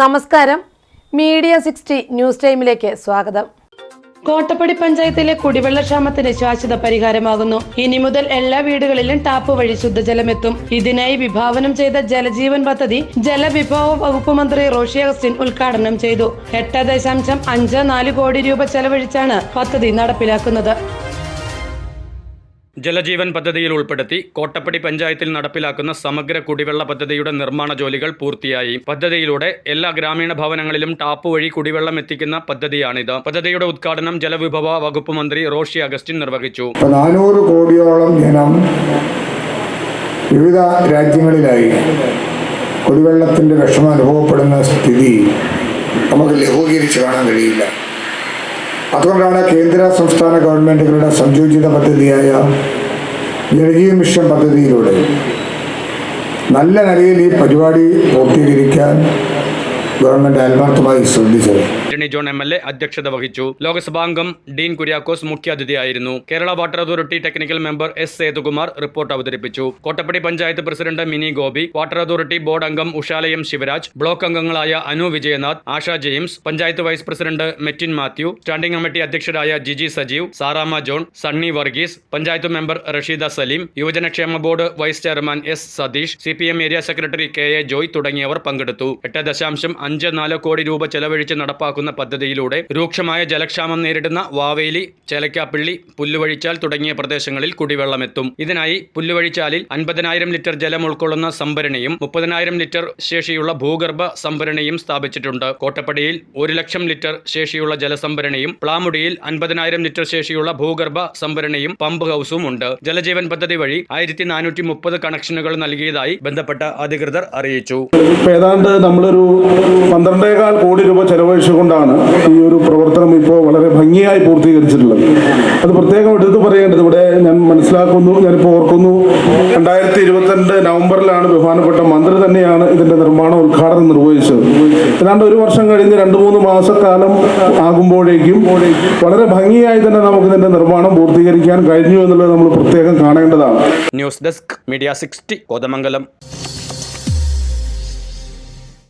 നമസ്കാരം. Media sixty news ടൈമിലേക്ക് സ്വാഗതം. കോട്ടപ്പടി പഞ്ചായത്തിലെ കുടിവെള്ളക്ഷാമത്തിന് ശാശ്വത പരിഹാരമാകുന്നു. ഇനി മുതൽ എല്ലാ വീടുകളിലും ടാപ്പ് വഴി ശുദ്ധജലം എത്തും ഇതിനായി വിഭാവനം ചെയ്ത ജലജീവൻ പദ്ധതി ജലവിഭവ വകുപ്പ് മന്ത്രി റോഷി അഗസ്റ്റിൻ ഉദ്ഘാടനം ചെയ്തു. എട്ട് ദശാംശം അഞ്ച് നാല് കോടി രൂപ ചെലവഴിച്ചാണ് പദ്ധതി നടപ്പിലാക്കുന്നത്. ജലജീവൻ പദ്ധതിയിൽ ഉൾപ്പെടുത്തി കോട്ടപ്പടി പഞ്ചായത്തിൽ നടപ്പിലാക്കുന്ന സമഗ്ര കുടിവെള്ള പദ്ധതിയുടെ നിർമ്മാണ ജോലികൾ പൂർത്തിയായി. പദ്ധതിയിലൂടെ എല്ലാ ഗ്രാമീണ ഭവനങ്ങളിലും ടാപ്പ് വഴി കുടിവെള്ളം എത്തിക്കുന്ന പദ്ധതിയാണിത്. പദ്ധതിയുടെ ഉദ്ഘാടനം ജലവിഭവ വകുപ്പ് മന്ത്രി റോഷി അഗസ്റ്റിൻ നിർവഹിച്ചു. നാനൂറ് കോടിയോളം ജനം വിവിധ രാജ്യങ്ങളിലായി കുടിവെള്ളത്തിന്റെ വിഷമം അനുഭവപ്പെടുന്ന സ്ഥിതി നമുക്ക് ലഘൂകരിച്ച് കാണാൻ കഴിയില്ല. അതുകൊണ്ടാണ് കേന്ദ്ര സംസ്ഥാന ഗവൺമെന്റുകളുടെ സംയോജിത പദ്ധതിയായ ജനകീയ മിഷൻ പദ്ധതിയിലൂടെ നല്ല നിലയിൽ ഈ പരിപാടി പൂർത്തീകരിക്കാൻ ഗവൺമെന്റ് ആത്മാർത്ഥമായി ശ്രദ്ധിച്ചത്. Antony John M L A അധ്യക്ഷത വഹിച്ചു. ലോക്സഭാംഗം Dean Kuriakose മുഖ്യാതിഥിയായിരുന്നു. Kerala water authority technical member S Sethukumar report അവതരിപ്പിച്ചു. Kottappady panchayat president Mini Gopi water authority board അംഗം ഉഷാലയം ശിവരാജ് ബ്ലോക്ക് അംഗങ്ങളായ Anu Vijayanath Asha James panchayat vice president Metin Mathew standing committee അധ്യക്ഷരായ Jiji Sajeev Sarama John Sunny Varghese panchayat member Rasheeda Saleem യുവജനക്ഷേമ board vice chairman S Satheesh C P M area secretary K A Joy തുടങ്ങിയവർ പങ്കെടുത്തു. എട്ട് ദശാംശം അഞ്ച് നാല് കോടി രൂപ ചെലവഴിച്ച് നടപ്പാക്കുന്ന പദ്ധതിയിലൂടെ രൂക്ഷമായ ജലക്ഷാമം നേരിടുന്ന വാവേലി ചേലക്കാപ്പിള്ളി പുല്ലുവഴിച്ചാൽ തുടങ്ങിയ പ്രദേശങ്ങളിൽ കുടിവെള്ളമെത്തും. ഇതിനായി പുല്ലുവഴിച്ചാലിൽ അൻപതിനായിരം ലിറ്റർ ജലം ഉൾക്കൊള്ളുന്ന സംഭരണിയും മുപ്പതിനായിരം ലിറ്റർ ശേഷിയുള്ള ഭൂഗർഭ സംഭരണിയും സ്ഥാപിച്ചിട്ടുണ്ട്. കോട്ടപ്പടിയിൽ ഒരു ലക്ഷം ലിറ്റർ ശേഷിയുള്ള ജലസംഭരണിയും പ്ലാമുടിയിൽ അൻപതിനായിരം ലിറ്റർ ശേഷിയുള്ള ഭൂഗർഭ സംഭരണിയും പമ്പ് ഹൗസും ഉണ്ട്. ജലജീവൻ പദ്ധതി വഴി ആയിരത്തി നാനൂറ്റി മുപ്പത് കണക്ഷനുകൾ നൽകിയതായി ബന്ധപ്പെട്ട അധികൃതർ അറിയിച്ചു. ഏതാണ്ട് നമ്മളൊരു പന്ത്രണ്ടേകാൽ കോടി രൂപ ചെലവഴിച്ചുകൊണ്ടാണ് ഈ ഒരു പ്രവർത്തനം ഇപ്പോൾ വളരെ ഭംഗിയായി പൂർത്തീകരിച്ചിട്ടുള്ളത്. അത് പ്രത്യേകം എടുത്തു പറയേണ്ടത് ഇവിടെ ഞാൻ മനസ്സിലാക്കുന്നു ഞാനിപ്പോൾ ഓർക്കുന്നു രണ്ടായിരത്തി ഇരുപത്തിരണ്ട് നവംബറിലാണ് ബഹുമാനപ്പെട്ട മന്ത്രി തന്നെയാണ് ഇതിന്റെ നിർമ്മാണം ഉദ്ഘാടനം നിർവഹിച്ചത്. ഏതാണ്ട് ഒരു വർഷം കഴിഞ്ഞ് രണ്ട് മൂന്ന് മാസക്കാലം ആകുമ്പോഴേക്കും വളരെ ഭംഗിയായി തന്നെ നമുക്ക് ഇതിന്റെ നിർമ്മാണം പൂർത്തീകരിക്കാൻ കഴിഞ്ഞു എന്നുള്ളത് നമ്മൾ പ്രത്യേകം കാണേണ്ടതാണ്. News desk media sixty Kothamangalam.